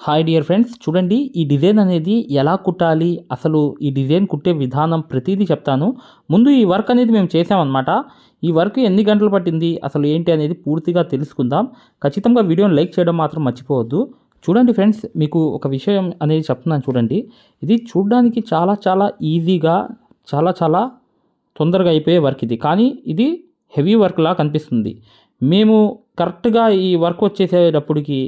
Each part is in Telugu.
హాయ్ డియర్ ఫ్రెండ్స్ చూడండి ఈ డిజైన్ అనేది ఎలా కుట్టాలి? అసలు ఈ డిజైన్ కుట్టే విధానం ప్రతిదీ చెప్తాను. ముందు ఈ వర్క్ అనేది మేము చేసామన్నమాట ఈ వర్క్ ఎన్ని గంటలు పట్టింది? అసలు ఏంటి అనేది పూర్తిగా తెలుసుకుందాం. ఖచ్చితంగా వీడియోని లైక్ చేయడం మాత్రం మర్చిపోవద్దు. చూడండి ఫ్రెండ్స్ మీకు ఒక విషయం అనేది చెప్తున్నాను చూడండి. ఇది చూడడానికి చాలా చాలా ఈజీగా చాలా చాలా తొందరగా అయిపోయే వర్క్ ఇది. కానీ ఇది హెవీ వర్క్లా కనిపిస్తుంది. మేము కరెక్ట్గా ఈ వర్క్ వచ్చేసేటప్పటికి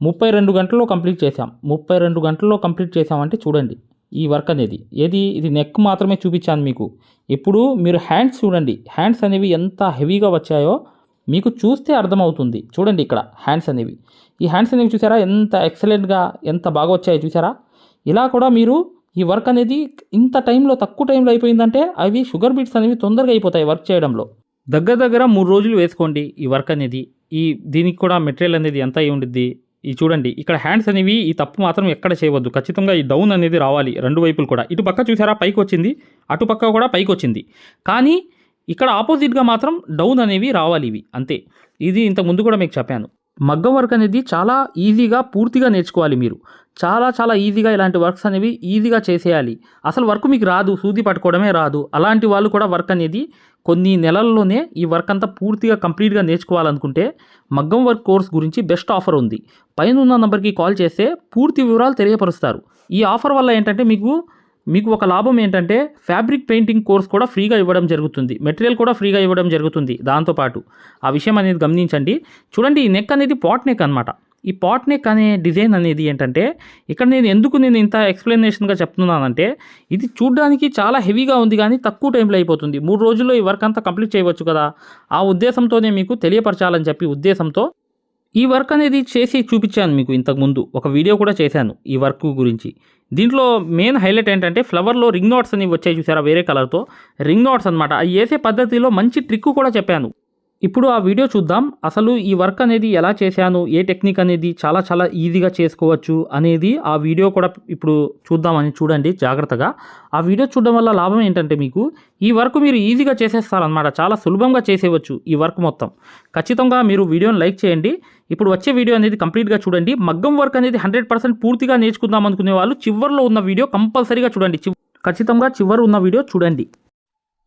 ముప్పై రెండు గంటల్లో కంప్లీట్ చేసాం ముప్పై రెండు గంటల్లో కంప్లీట్ చేసామంటే చూడండి ఈ వర్క్ అనేది. ఏది? ఇది నెక్ మాత్రమే చూపించాను మీకు. ఇప్పుడు మీరు హ్యాండ్స్ చూడండి. హ్యాండ్స్ అనేవి ఎంత హెవీగా వచ్చాయో మీకు చూస్తే అర్థమవుతుంది. చూడండి ఇక్కడ హ్యాండ్స్ అనేవి. ఈ హ్యాండ్స్ అనేవి చూసారా? ఎంత ఎక్సలెంట్గా ఎంత బాగా వచ్చాయో చూసారా? ఇలా కూడా మీరు ఈ వర్క్ అనేది ఇంత టైంలో తక్కువ టైంలో అయిపోయిందంటే అవి షుగర్ బీట్స్ అనేవి తొందరగా అయిపోతాయి వర్క్ చేయడంలో. దగ్గర దగ్గర మూడు రోజులు వేసుకోండి ఈ వర్క్ అనేది. ఈ దీనికి కూడా మెటీరియల్ అనేది ఎంత అయి ఉండిద్ది? ఈ చూడండి ఇక్కడ హ్యాండ్స్ అనేవి ఈ తప్పు మాత్రం ఎక్కడ చేయవద్దు. ఖచ్చితంగా ఈ డౌన్ అనేది రావాలి రెండు వైపులు కూడా. ఇటు పక్క చూసారా పైకి వచ్చింది అటు పక్క కూడా పైకి వచ్చింది. కానీ ఇక్కడ ఆపోజిట్గా మాత్రం డౌన్ అనేవి రావాలి ఇవి అంతే. ఇది ఇంతకు ముందు కూడా మీకు చెప్పాను. మగ్గం వర్క్ అనేది చాలా ఈజీగా పూర్తిగా నేర్చుకోవాలి మీరు. చాలా చాలా ఈజీగా ఇలాంటి వర్క్స్ అనేవి ఈజీగా చేసేయాలి. అసలు వర్క్ మీకు రాదు సూది పట్టుకోవడమే రాదు. అలాంటి వాళ్ళు కూడా వర్క్ అనేది కొన్ని నెలల్లోనే ఈ వర్క్ అంతా పూర్తిగా కంప్లీట్గా నేర్చుకోవాలనుకుంటే మగ్గం వర్క్ కోర్స్ గురించి బెస్ట్ ఆఫర్ ఉంది. పైన ఉన్న నెంబర్కి కాల్ చేస్తే పూర్తి వివరాలు తెలియపరుస్తారు. ఈ ఆఫర్ వల్ల ఏంటంటే మీకు మీకు ఒక లాభం ఏంటంటే ఫ్యాబ్రిక్ పెయింటింగ్ కోర్స్ కూడా ఫ్రీగా ఇవ్వడం జరుగుతుంది. మెటీరియల్ కూడా ఫ్రీగా ఇవ్వడం జరుగుతుంది దాంతోపాటు ఆ విషయం అనేది గమనించండి. చూడండి ఈ నెక్ అనేది పాట్ నెక్ అనమాట ఈ పాట్ నెక్ అనే డిజైన్ అనేది ఏంటంటే ఇక్కడ నేను ఎందుకు నేను ఇంత ఎక్స్ప్లెనేషన్గా చెప్తున్నానంటే ఇది చూడడానికి చాలా హెవీగా ఉంది కానీ తక్కువ టైంలో అయిపోతుంది. మూడు రోజుల్లో ఈ వర్క్ అంతా కంప్లీట్ చేయవచ్చు కదా. ఆ ఉద్దేశంతోనే మీకు తెలియపరచాలని చెప్పి ఉద్దేశంతో ఈ వర్క్ అనేది చేసి చూపించాను మీకు ఇంతకుముందు. ఒక వీడియో కూడా చేశాను ఈ వర్క్ గురించి. దీంట్లో మెయిన్ హైలైట్ ఏంటంటే ఫ్లవర్లో రింగ్ నాట్స్ అని వచ్చాయి చూసారా వేరే కలర్తో. రింగ్ నాట్స్ అనమాట అవి వేసే పద్ధతిలో మంచి ట్రిక్ కూడా చెప్పాను. ఇప్పుడు ఆ వీడియో చూద్దాం. అసలు ఈ వర్క్ అనేది ఎలా చేశాను? ఏ టెక్నిక్ అనేది చాలా చాలా ఈజీగా చేసుకోవచ్చు అనేది ఆ వీడియో కూడా ఇప్పుడు చూద్దామని చూడండి జాగ్రత్తగా. ఆ వీడియో చూడడం వల్ల లాభం ఏంటంటే మీకు ఈ వర్క్ మీరు ఈజీగా చేసేస్తారనమాట చాలా సులభంగా చేసేవచ్చు ఈ వర్క్ మొత్తం. ఖచ్చితంగా మీరు వీడియోని లైక్ చేయండి. ఇప్పుడు వచ్చే వీడియో అనేది కంప్లీట్గా చూడండి. మగ్గం వర్క్ అనేది హండ్రెడ్ పర్సెంట్ పూర్తిగా నేర్చుకుందాం అనుకునే వాళ్ళు చివర్లో ఉన్న వీడియో కంపల్సరీగా చూడండి. చివ్- ఖచ్చితంగా చివరి ఉన్న వీడియో చూడండి.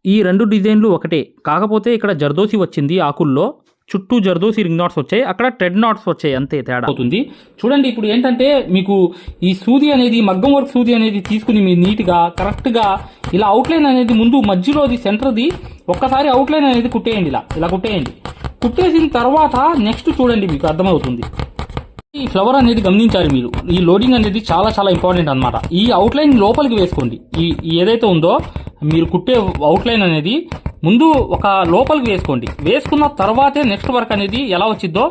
ఈ రెండు డిజైన్లు ఒకటే. కాకపోతే ఇక్కడ జర్దోసి వచ్చింది ఆకుల్లో. చుట్టూ జర్దోసి రింగ్ నాట్స్ వచ్చాయి. అక్కడ టెడ్ నాట్స్ వచ్చాయి. అంతే తేడా. అవుతుంది చూడండి ఇప్పుడు ఏంటంటే మీకు ఈ సూది అనేది మగ్గం వర్క్ సూది అనేది తీసుకుని మీరు నీట్గా కరెక్ట్గా ఇలా అవుట్లైన్ అనేది ముందు మధ్యలోది సెంటర్ది ఒక్కసారి అవుట్లైన్ అనేది కుట్టేయండి ఇలా. ఇలా కుట్టేయండి. కుట్టేసిన తర్వాత నెక్స్ట్ చూడండి మీకు అర్థమవుతుంది. ఈ ఫ్లవర్ అనేది గమనించాలి మీరు. ఈ లోడింగ్ అనేది చాలా చాలా ఇంపార్టెంట్ అన్నమాట. ఈ అవుట్లైన్ లోపలికి వేసుకోండి. ఈ ఏదైతే ఉందో మీరు కుట్టే అవుట్లైన్ అనేది ముందు ఒక లోపలికి వేసుకోండి. వేసుకున్న తర్వాతే నెక్స్ట్ వర్క్ అనేది ఎలా వచ్చిద్దో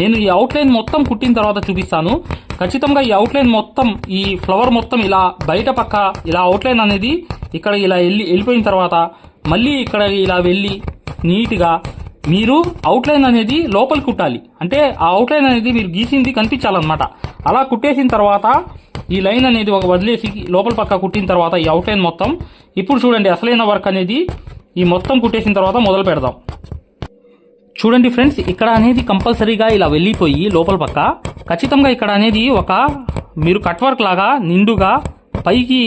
నేను ఈ అవుట్లైన్ మొత్తం కుట్టిన తర్వాత చూపిస్తాను. ఖచ్చితంగా ఈ అవుట్లైన్ మొత్తం ఈ ఫ్లవర్ మొత్తం ఇలా బయట పక్క ఇలా అవుట్లైన్ అనేది ఇక్కడ ఇలా వెళ్ళి వెళ్ళిపోయిన తర్వాత మళ్ళీ ఇక్కడ ఇలా వెళ్ళి నీట్గా మీరు అవుట్లైన్ అనేది లోపల కుట్టాలి. అంటే ఆ అవుట్లైన్ అనేది మీరు గీసింది కనిపించాలన్నమాట. అలా కుట్టేసిన తర్వాత ఈ లైన్ అనేది ఒక వదిలేసి లోపల పక్క కుట్టిన తర్వాత ఈ అవుట్లైన్ మొత్తం. ఇప్పుడు చూడండి అసలైన వర్క్ అనేది ఈ మొత్తం కుట్టేసిన తర్వాత మొదలు పెడదాం. చూడండి ఫ్రెండ్స్ ఇక్కడ అనేది కంపల్సరీగా ఇలా వెళ్ళిపోయి లోపల పక్క. ఖచ్చితంగా ఇక్కడ అనేది ఒక మీరు కట్ వర్క్ లాగా నిండుగా పైకి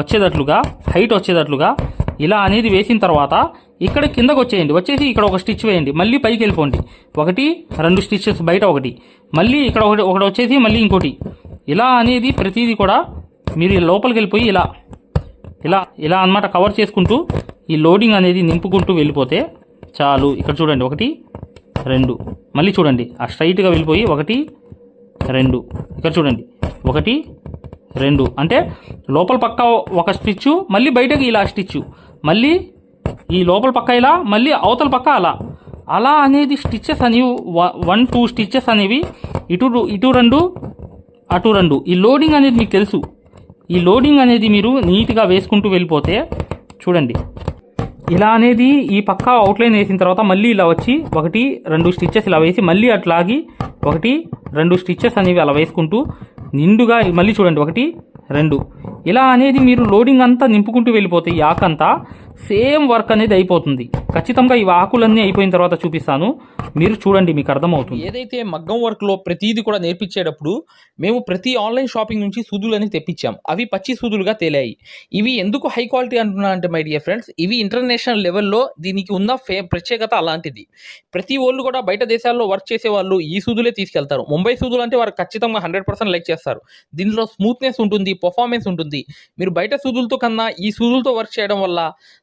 వచ్చేటట్లుగా హైట్ వచ్చేటట్లుగా ఇలా అనేది వేసిన తర్వాత ఇక్కడ కిందకు వచ్చేయండి. వచ్చేసి ఇక్కడ ఒక స్టిచ్ వేయండి. మళ్ళీ పైకి వెళ్ళిపోండి. ఒకటి రెండు స్టిచ్చెస్ బయట ఒకటి. మళ్ళీ ఇక్కడ ఒకటి ఒకటి వచ్చేసి మళ్ళీ ఇంకోటి. ఇలా అనేది ప్రతిదీ కూడా మీరు లోపలికి వెళ్ళిపోయి ఇలా ఇలా ఇలా అన్నమాట కవర్ చేసుకుంటూ ఈ లోడింగ్ అనేది నింపుకుంటూ వెళ్ళిపోతే చాలు. ఇక్కడ చూడండి. ఒకటి రెండు. మళ్ళీ చూడండి. ఆ స్ట్రైట్గా వెళ్ళిపోయి ఒకటి రెండు. ఇక్కడ చూడండి. ఒకటి రెండు. అంటే లోపల పక్క ఒక స్టిచ్చు మళ్ళీ బయటకి ఇలా స్టిచ్చు. మళ్ళీ ఈ లోపల పక్క ఇలా మళ్ళీ అవతల పక్క అలా. అలా అనేది స్టిచ్చెస్ అనేవి వ- వన్ టూ స్టిచ్చెస్ అనేవి ఇటు ఇటు రెండు అటు రెండు. ఈ లోడింగ్ అనేది మీకు తెలుసు. ఈ లోడింగ్ అనేది మీరు నీట్గా వేసుకుంటూ వెళ్ళిపోతే చూడండి. ఇలా అనేది ఈ పక్క అవుట్లైన్ వేసిన తర్వాత మళ్ళీ ఇలా వచ్చి ఒకటి రెండు స్టిచ్చెస్ ఇలా వేసి మళ్ళీ అట్లాగి ఒకటి రెండు స్టిచ్చెస్ అనేవి అలా వేసుకుంటూ నిండుగా మళ్ళీ చూడండి ఒకటి రెండు. ఇలా అనేది మీరు లోడింగ్ అంతా నింపుకుంటూ వెళ్ళిపోతే ఈ ఆకంతా సేమ్ వర్క్ అనేది అయిపోతుంది. ఖచ్చితంగా ఈ ఆకులన్నీ అయిపోయిన తర్వాత చూపిస్తాను. మీరు చూడండి మీకు అర్థమవుతుంది. ఏదైతే మగ్గం వర్క్లో ప్రతిదీ కూడా నేర్పించేటప్పుడు మేము ప్రతి ఆన్లైన్ షాపింగ్ నుంచి సూదులని తెప్పించాం. అవి పచ్చి సూదులుగా తేలాయి. ఇవి ఎందుకు హై క్వాలిటీ అంటున్నా అంటే మై డియర్ ఫ్రెండ్స్ ఇవి ఇంటర్నేషనల్ లెవెల్లో దీనికి ఉన్న ఫే ప్రత్యేకత అలాంటిది. ప్రతి వాళ్ళు కూడా బయట దేశాల్లో వర్క్ చేసే వాళ్ళు ఈ సూదులే తీసుకెళ్తారు. ముంబై సూదులు అంటే వారు ఖచ్చితంగా హండ్రెడ్ పర్సెంట్ లైక్ చేస్తారు. దీనిలో స్మూత్నెస్ ఉంటుంది పర్ఫార్మెన్స్ ఉంటుంది. మీరు బయట సూదులతో కన్నా ఈ సూదులతో వర్క్ చేయడం వల్ల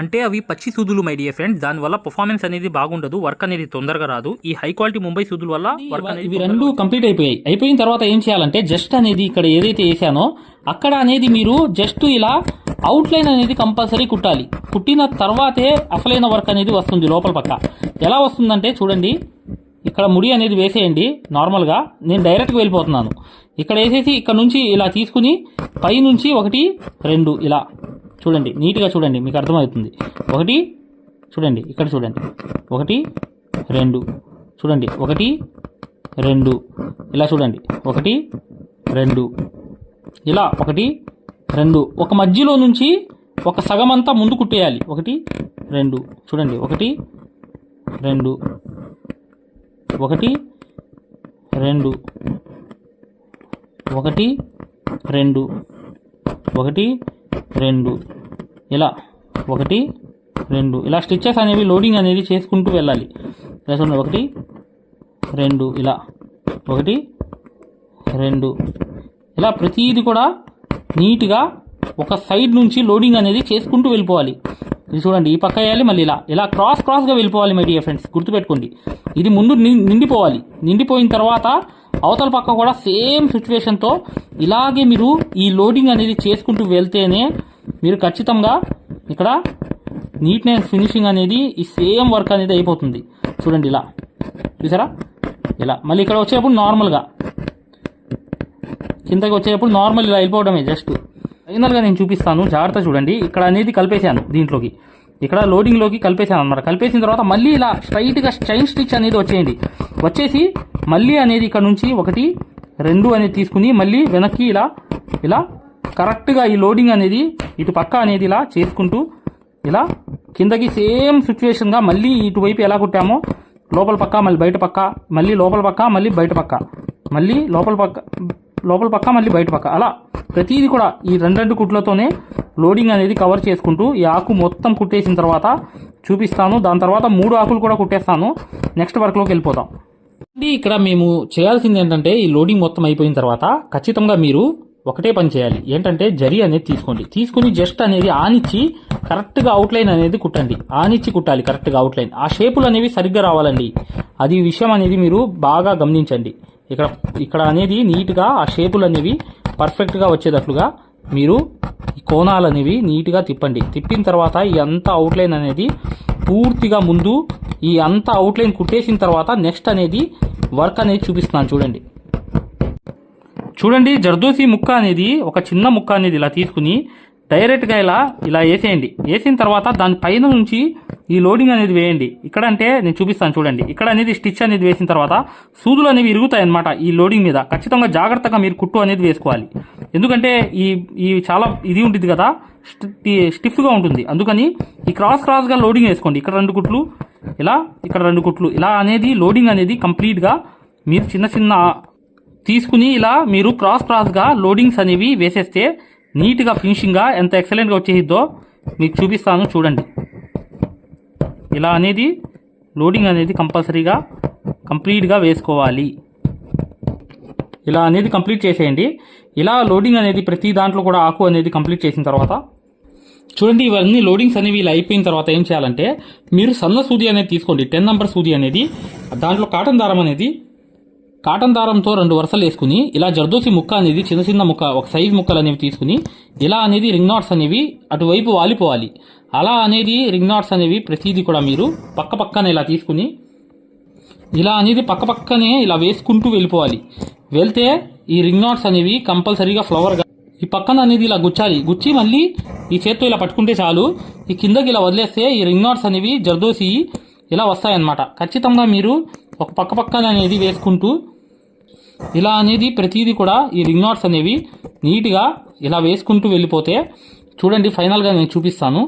అంటే అవి పచ్చి సూదులు మై డియర్ ఫ్రెండ్ దానివల్ల పర్ఫార్మెన్స్ అనేది బాగుండదు వర్క్ అనేది తొందరగా రాదు. ఈ హై క్వాలిటీ ముంబై సూదుల వల్ల వర్క్ అనేది ఇవి రెండు కంప్లీట్ అయిపోయాయి. అయిపోయిన తర్వాత ఏం చేయాలంటే జస్ట్ అనేది ఇక్కడ ఏదైతే వేసానో అక్కడ అనేది మీరు జస్ట్ ఇలా అవుట్లైన్ అనేది కంపల్సరీ కుట్టాలి. కుట్టిన తర్వాతే అసలైన వర్క్ అనేది వస్తుంది లోపల పక్క. ఎలా వస్తుందంటే చూడండి ఇక్కడ ముడి అనేది వేసేయండి నార్మల్గా నేను డైరెక్ట్గా వెళ్ళిపోతున్నాను. ఇక్కడ వేసేసి ఇక్కడ నుంచి ఇలా తీసుకుని పై నుంచి ఒకటి రెండు ఇలా. చూడండి నీట్గా చూడండి మీకు అర్థమవుతుంది. ఒకటి చూడండి ఇక్కడ చూడండి. ఒకటి రెండు చూడండి. ఒకటి రెండు ఇలా చూడండి. ఒకటి రెండు ఇలా. ఒకటి రెండు. ఒక మధ్యలో నుంచి ఒక సగం అంతా ముందు కుట్టేయాలి. ఒకటి రెండు చూడండి. ఒకటి రెండు ఒకటి రెండు ఒకటి రెండు ఒకటి రెండు ఇలా ఒకటి రెండు. ఇలా స్టిచ్చెస్ అనేవి లోడింగ్ అనేది చేసుకుంటూ వెళ్ళాలి. ఇలా చూడండి ఒకటి రెండు. ఇలా ఒకటి రెండు. ఇలా ప్రతిదీ కూడా నీట్గా ఒక సైడ్ నుంచి లోడింగ్ అనేది చేసుకుంటూ వెళ్ళిపోవాలి. ఇది చూడండి ఈ పక్క వేయాలి మళ్ళీ ఇలా. ఇలా క్రాస్ క్రాస్గా వెళ్ళిపోవాలి మై డియర్ ఫ్రెండ్స్. గుర్తుపెట్టుకోండి. ఇది ముందు నిండిపోవాలి. నిండిపోయిన తర్వాత అవతల పక్క కూడా సేమ్ సిచ్యువేషన్తో ఇలాగే మీరు ఈ లోడింగ్ అనేది చేసుకుంటూ వెళ్తేనే మీరు ఖచ్చితంగా ఇక్కడ నీట్నెస్ ఫినిషింగ్ అనేది ఈ సేమ్ వర్క్ అనేది అయిపోతుంది. చూడండి ఇలా. చూసారా? ఇలా. మళ్ళీ ఇక్కడ వచ్చేటప్పుడు నార్మల్గా కిందకి వచ్చేటప్పుడు నార్మల్ ఇలా వెళ్ళిపోవడమే జస్ట్ ఫైనల్గా నేను చూపిస్తాను. జాగ్రత్త చూడండి. ఇక్కడ అనేది కలిపేశాను దీంట్లోకి. ఇక్కడ లోడింగ్లోకి కలిపేశాను అనమాట కలిపేసిన తర్వాత మళ్ళీ ఇలా స్ట్రైట్గా చైన్ స్టిచ్ అనేది వచ్చేయండి. వచ్చేసి మళ్ళీ అనేది ఇక్కడ నుంచి ఒకటి రెండు అనేది తీసుకుని మళ్ళీ వెనక్కి ఇలా ఇలా కరెక్ట్గా ఈ లోడింగ్ అనేది ఇటు పక్క అనేది ఇలా చేసుకుంటూ ఇలా కిందకి సేమ్ సిచ్యువేషన్గా మళ్ళీ ఇటువైపు ఎలా కుట్టామో లోపల పక్క మళ్ళీ బయట పక్క మళ్ళీ లోపల పక్క మళ్ళీ బయట పక్క మళ్ళీ లోపల పక్క లోపల పక్క మళ్ళీ బయట పక్క. అలా ప్రతిదీ కూడా ఈ రెండు రెండు కుట్లతోనే లోడింగ్ అనేది కవర్ చేసుకుంటూ ఈ ఆకు మొత్తం కుట్టేసిన తర్వాత చూపిస్తాను. దాని తర్వాత మూడు ఆకులు కూడా కుట్టేస్తాను. నెక్స్ట్ వర్క్లోకి వెళ్ళిపోతాం ఇక్కడ మేము చేయాల్సింది ఏంటంటే ఈ లోడింగ్ మొత్తం అయిపోయిన తర్వాత ఖచ్చితంగా మీరు ఒకటే పని చేయాలి. ఏంటంటే జరి అనేది తీసుకోండి. తీసుకుని జస్ట్ అనేది ఆనిచ్చి కరెక్ట్గా అవుట్లైన్ అనేది కుట్టండి. ఆనిచ్చి కుట్టాలి కరెక్ట్గా అవుట్లైన్ ఆ షేపులు అనేవి సరిగ్గా రావాలండి. అది విషయం అనేది మీరు బాగా గమనించండి. ఇక్కడ ఇక్కడ అనేది నీట్గా ఆ షేపులు అనేవి పర్ఫెక్ట్గా వచ్చేటట్లుగా మీరు ఈ కోణాలు అనేవి నీట్గా తిప్పండి. తిప్పిన తర్వాత ఈ అంత అవుట్లైన్ అనేది పూర్తిగా ముందు ఈ అంత అవుట్లైన్ కుట్టేసిన తర్వాత నెక్స్ట్ అనేది వర్క్ అనేది చూపిస్తున్నాను. చూడండి. చూడండి జర్దోసి ముక్క అనేది ఒక చిన్న ముక్క అనేది ఇలా తీసుకుని డైరెక్ట్గా ఇలా ఇలా వేసేయండి. వేసిన తర్వాత దాని పైన నుంచి ఈ లోడింగ్ అనేది వేయండి. ఇక్కడ అంటే నేను చూపిస్తాను చూడండి. ఇక్కడ అనేది స్టిచ్ అనేది వేసిన తర్వాత సూదులు అనేవి ఇరుగుతాయి అన్నమాట ఈ లోడింగ్ మీద. ఖచ్చితంగా జాగ్రత్తగా మీరు కుట్టు అనేది వేసుకోవాలి. ఎందుకంటే ఈ ఈ చాలా ఇది ఉంటుంది కదా స్టిఫ్గా ఉంటుంది. అందుకని ఈ క్రాస్ క్రాస్గా లోడింగ్ వేసుకోండి. ఇక్కడ రెండు కుట్లు ఇలా ఇక్కడ రెండు కుట్లు. ఇలా అనేది లోడింగ్ అనేది కంప్లీట్గా మీరు చిన్న చిన్న తీసుకుని ఇలా మీరు క్రాస్ క్రాస్గా లోడింగ్స్ అనేవి వేసేస్తే నీట్గా ఫినిషింగ్గా ఎంత ఎక్సలెంట్గా వచ్చేసిద్దో మీకు చూపిస్తాను చూడండి. ఇలా అనేది లోడింగ్ అనేది కంపల్సరీగా కంప్లీట్గా వేసుకోవాలి. ఇలా అనేది కంప్లీట్ చేసేయండి. ఇలా లోడింగ్ అనేది ప్రతి దాంట్లో కూడా ఆకు అనేది కంప్లీట్ చేసిన తర్వాత చూడండి ఇవన్నీ లోడింగ్స్ అనేవి ఇలా అయిపోయిన తర్వాత ఏం చేయాలంటే మీరు సన్న సూది అనేది తీసుకోండి. టెన్ నెంబర్ సూది అనేది దాంట్లో కాటన్ దారం అనేది కాటన్ దారంతో రెండు వరుసలు వేసుకుని ఇలా జర్దోసి ముక్క అనేది చిన్న చిన్న ముక్క ఒక సైజ్ ముక్కలు అనేవి తీసుకుని ఇలా అనేది రింగ్ నాట్స్ అనేవి అటువైపు వాలిపోవాలి. అలా అనేది రింగ్ నాట్స్ అనేవి ప్రతిదీ కూడా మీరు పక్క పక్కన ఇలా తీసుకుని ఇలా అనేది పక్క పక్కనే ఇలా వేసుకుంటూ వెళ్ళిపోవాలి. వెళ్తే ఈ రింగ్ నాట్స్ అనేవి కంపల్సరీగా ఫ్లవర్గా ఈ పక్కన అనేది ఇలా గుచ్చాలి. గుచ్చి మళ్ళీ ఈ చేత్తో ఇలా పట్టుకుంటే చాలు. ఈ కిందకి ఇలా వదిలేస్తే ఈ రింగ్ నాట్స్ అనేవి జర్దోసి ఇలా వస్తాయన్నమాట. ఖచ్చితంగా మీరు ఒక పక్క పక్కన అనేది వేసుకుంటూ ఇలా అనేది ప్రతిదీ కూడా ఈ రింగ్ నాట్స్ అనేవి నీట్గా ఇలా వేసుకుంటూ వెళ్ళిపోతే చూడండి ఫైనల్గా నేను చూపిస్తాను.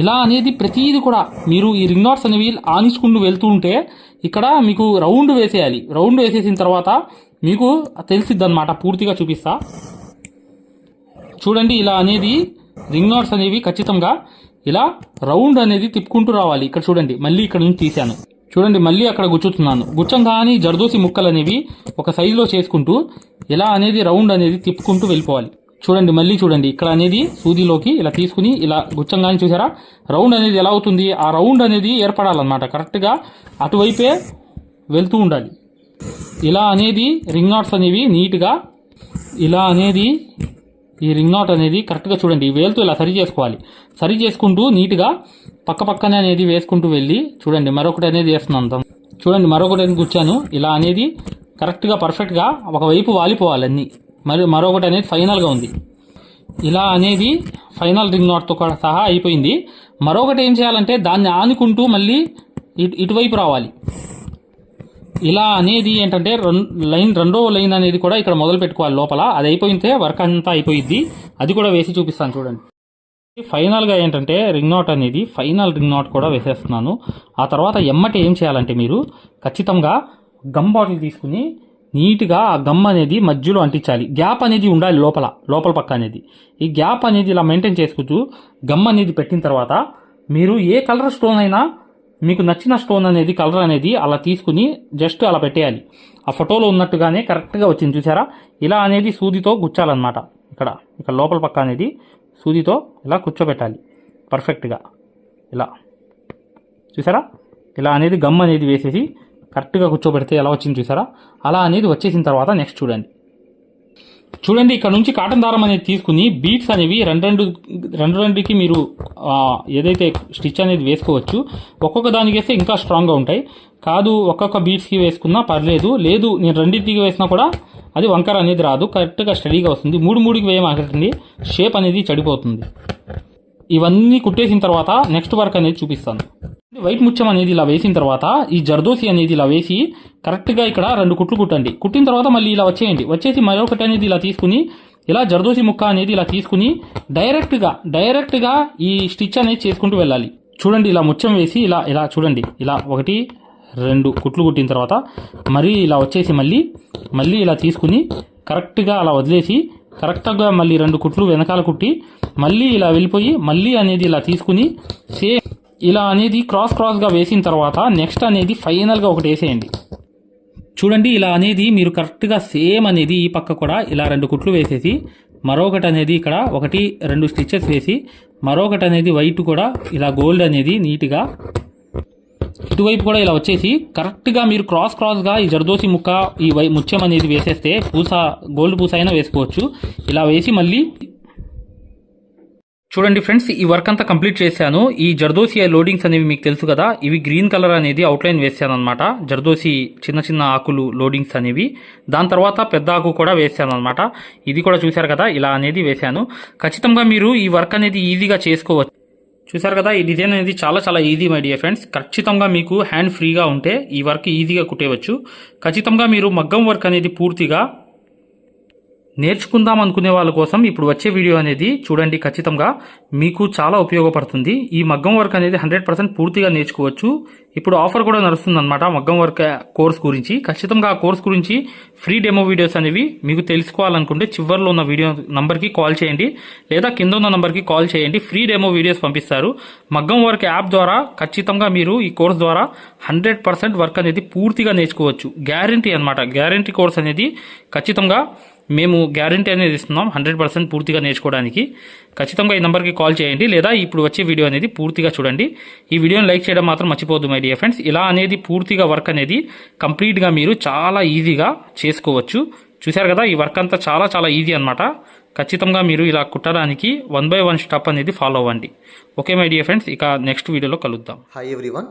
ఇలా అనేది ప్రతిదీ కూడా మీరు ఈ రింగ్ నాట్స్ అనేవి ఆనించుకుంటూ వెళ్తూ ఉంటే ఇక్కడ మీకు రౌండ్ వేసేయాలి. రౌండ్ వేసేసిన తర్వాత మీకు తెలిసిద్ది అనమాట పూర్తిగా చూపిస్తా. చూడండి ఇలా అనేది రింగ్ నాట్స్ అనేవి ఖచ్చితంగా ఇలా రౌండ్ అనేది తిప్పుకుంటూ రావాలి. ఇక్కడ చూడండి మళ్ళీ ఇక్కడ నుంచి తీశాను. చూడండి మళ్ళీ అక్కడ గుచ్చుతున్నాను. గుచ్చం కానీ జర్దోసి ముక్కలు అనేవి ఒక సైజులో చేసుకుంటూ ఇలా అనేది రౌండ్ అనేది తిప్పుకుంటూ వెళ్ళిపోవాలి. చూడండి మళ్ళీ చూడండి ఇక్కడ అనేది సూదిలోకి ఇలా తీసుకుని ఇలా గుచ్చం కానీ చూసారా? రౌండ్ అనేది ఎలా అవుతుంది? ఆ రౌండ్ అనేది ఏర్పడాలన్నమాట. కరెక్ట్గా అటువైపే వెళ్తూ ఉండాలి. ఇలా అనేది రింగ్ నాట్స్ అనేవి నీట్గా ఇలా అనేది ఈ రింగ్ నాట్ అనేది కరెక్ట్గా చూడండి. ఈ వేలుతో ఇలా సరి చేసుకోవాలి. సరి చేసుకుంటూ నీట్గా పక్క పక్కనే అనేది వేసుకుంటూ వెళ్ళి చూడండి. మరొకటి అనేది వేస్తున్నాను చూడండి మరొకటి అనేది కూర్చాను ఇలా అనేది కరెక్ట్గా పర్ఫెక్ట్గా ఒకవైపు వాలిపోవాలి అన్నీ. మరి మరొకటి అనేది ఫైనల్గా ఉంది. ఇలా అనేది ఫైనల్ రింగ్ నాట్తో సహా అయిపోయింది. మరొకటి ఏం చేయాలంటే దాన్ని ఆనుకుంటూ మళ్ళీ ఇటు ఇటువైపు రావాలి. ఇలా అనేది ఏంటంటే రన్- లైన్ రెండో లైన్ అనేది కూడా ఇక్కడ మొదలు పెట్టుకోవాలి లోపల. అది అయిపోయితే వర్క్ అంతా అయిపోయింది అది కూడా వేసి చూపిస్తాను చూడండి. ఫైనల్గా ఏంటంటే రింగ్ నాట్ అనేది ఫైనల్ రింగ్ నాట్ కూడా వేసేస్తున్నాను. ఆ తర్వాత ఎమ్మటి ఏం చేయాలంటే మీరు ఖచ్చితంగా గమ్ బాటిల్ తీసుకుని నీట్గా ఆ గమ్ అనేది మధ్యలో అంటించాలి. గ్యాప్ అనేది ఉండాలి లోపల లోపల పక్క అనేది. ఈ గ్యాప్ అనేది ఇలా మెయింటైన్ చేసుకుంటూ గమ్ అనేది పెట్టిన తర్వాత మీరు ఏ కలర్ స్టోన్ అయినా మీకు నచ్చిన స్టోన్ అనేది కలర్ అనేది అలా తీసుకుని జస్ట్ అలా పెట్టేయాలి. ఆ ఫోటోలో ఉన్నట్టుగానే కరెక్ట్గా వచ్చింది చూసారా? ఇలా అనేది సూదితో గుచ్చాలన్నమాట. ఇక్కడ ఇక్కడ లోపల పక్క అనేది సూదితో ఇలా కూర్చోబెట్టాలి. పర్ఫెక్ట్గా. ఇలా. చూసారా? ఇలా అనేది గమ్ అనేది వేసేసి కరెక్ట్గా కూర్చోబెడితే ఎలా వచ్చింది చూసారా? అలా అనేది వచ్చేసిన తర్వాత నెక్స్ట్ చూడండి. చూడండి ఇక్కడ నుంచి కాటన్ దారం అనేది తీసుకుని బీట్స్ అనేవి రెండు రెండు రెండు రెండుకి మీరు ఏదైతే స్టిచ్ అనేది వేసుకోవచ్చు ఒక్కొక్క దానికి వేస్తే ఇంకా స్ట్రాంగ్గా ఉంటాయి. కాదు ఒక్కొక్క బీట్స్కి వేసుకున్నా పర్లేదు. లేదు నేను రెండింటికి వేసినా కూడా అది వంకర అనేది రాదు. కరెక్ట్గా స్టడీగా వస్తుంది. మూడు మూడుకి వేయమాకండి షేప్ అనేది చెడిపోతుంది. ఇవన్నీ కుట్టేసిన తర్వాత నెక్స్ట్ వర్క్ అనేది చూపిస్తాను. వైట్ ముచ్చం అనేది ఇలా వేసిన తర్వాత ఈ జర్దోసి అనేది ఇలా వేసి కరెక్ట్గా ఇక్కడ రెండు కుట్లు కుట్టండి. కుట్టిన తర్వాత మళ్ళీ ఇలా వచ్చేయండి. వచ్చేసి మరొకటి అనేది ఇలా తీసుకుని ఇలా జర్దోసి ముక్క అనేది ఇలా తీసుకుని డైరెక్ట్గా డైరెక్ట్గా ఈ స్టిచ్ అనేది చేసుకుంటూ వెళ్ళాలి. చూడండి ఇలా ముచ్చం వేసి ఇలా ఇలా చూడండి. ఇలా ఒకటి రెండు కుట్లు కుట్టిన తర్వాత మరీ ఇలా వచ్చేసి మళ్ళీ మళ్ళీ ఇలా తీసుకుని కరెక్ట్గా అలా వదిలేసి కరెక్ట్గా మళ్ళీ రెండు కుట్లు వెనకాల కుట్టి మళ్ళీ ఇలా వెళ్ళిపోయి మళ్ళీ అనేది ఇలా తీసుకుని సేమ్ ఇలా అనేది క్రాస్ క్రాస్గా వేసిన తర్వాత నెక్స్ట్ అనేది ఫైనల్గా ఒకటి వేసేయండి. చూడండి ఇలా అనేది మీరు కరెక్ట్గా సేమ్ అనేది ఈ పక్క కూడా ఇలా రెండు కుట్లు వేసేసి మరొకటి అనేది ఇక్కడ ఒకటి రెండు స్టిచ్చెస్ వేసి మరొకటి అనేది వైట్ కూడా ఇలా గోల్డ్ అనేది నీట్గా ఇటువైపు కూడా ఇలా వచ్చేసి కరెక్ట్గా మీరు క్రాస్ క్రాస్గా ఈ జర్దోసి ముక్క ఈ వై ముత్యం అనేది వేసేస్తే పూస గోల్డ్ పూస అయినా వేసుకోవచ్చు. ఇలా వేసి మళ్ళీ చూడండి ఫ్రెండ్స్ ఈ వర్క్ అంతా కంప్లీట్ చేశాను. ఈ జర్దోసి లోడింగ్స్ అనేవి మీకు తెలుసు కదా ఇవి గ్రీన్ కలర్ అనేది అవుట్లైన్ వేసాను అనమాట జర్దోసి చిన్న చిన్న ఆకులు లోడింగ్స్ అనేవి. దాని తర్వాత పెద్ద ఆకు కూడా వేసాను అనమాట ఇది కూడా చూశారు కదా ఇలా అనేది వేశాను. ఖచ్చితంగా మీరు ఈ వర్క్ అనేది ఈజీగా చేసుకోవచ్చు. చూసారు కదా ఈ డిజైన్ అనేది చాలా చాలా ఈజీ మై డియర్ ఫ్రెండ్స్ ఖచ్చితంగా మీకు హ్యాండ్ ఫ్రీగా ఉంటే ఈ వర్క్ ఈజీగా కుట్టేవచ్చు. ఖచ్చితంగా మీరు మగ్గం వర్క్ అనేది పూర్తిగా నేర్చుకుందాం అనుకునే వాళ్ళ కోసం ఇప్పుడు వచ్చే వీడియో అనేది చూడండి ఖచ్చితంగా. మీకు చాలా ఉపయోగపడుతుంది. ఈ మగ్గం వర్క్ అనేది హండ్రెడ్ పర్సెంట్ పూర్తిగా నేర్చుకోవచ్చు. ఇప్పుడు ఆఫర్ కూడా నడుస్తుంది అనమాట మగ్గం వర్క్ కోర్స్ గురించి. ఖచ్చితంగా ఆ కోర్స్ గురించి ఫ్రీ డెమో వీడియోస్ అనేవి మీకు తెలుసుకోవాలనుకుంటే చివరిలో ఉన్న వీడియో నంబర్కి కాల్ చేయండి. లేదా కింద ఉన్న నంబర్కి కాల్ చేయండి. ఫ్రీ డెమో వీడియోస్ పంపిస్తారు. మగ్గం వర్క్ యాప్ ద్వారా ఖచ్చితంగా మీరు ఈ కోర్స్ ద్వారా హండ్రెడ్ పర్సెంట్ వర్క్ అనేది పూర్తిగా నేర్చుకోవచ్చు. గ్యారంటీ అనమాట గ్యారంటీ కోర్స్ అనేది ఖచ్చితంగా మేము గ్యారంటీ అనేది ఇస్తున్నాం హండ్రెడ్ పర్సెంట్ పూర్తిగా నేర్చుకోవడానికి. ఖచ్చితంగా ఈ నెంబర్కి కాల్ చేయండి లేదా ఇప్పుడు వచ్చే వీడియో అనేది పూర్తిగా చూడండి. ఈ వీడియోని లైక్ చేయడం మాత్రం మర్చిపోద్దు మై డియర్ ఫ్రెండ్స్ ఇలా అనేది పూర్తిగా వర్క్ అనేది కంప్లీట్గా మీరు చాలా ఈజీగా చేసుకోవచ్చు. చూశారు కదా ఈ వర్క్ అంతా చాలా చాలా ఈజీ అనమాట ఖచ్చితంగా మీరు ఇలా కుట్టడానికి వన్ బై వన్ స్టెప్ అనేది ఫాలో అవ్వండి. ఓకే మై డియర్ ఫ్రెండ్స్ ఇక నెక్స్ట్ వీడియోలో కలుద్దాం. Hi everyone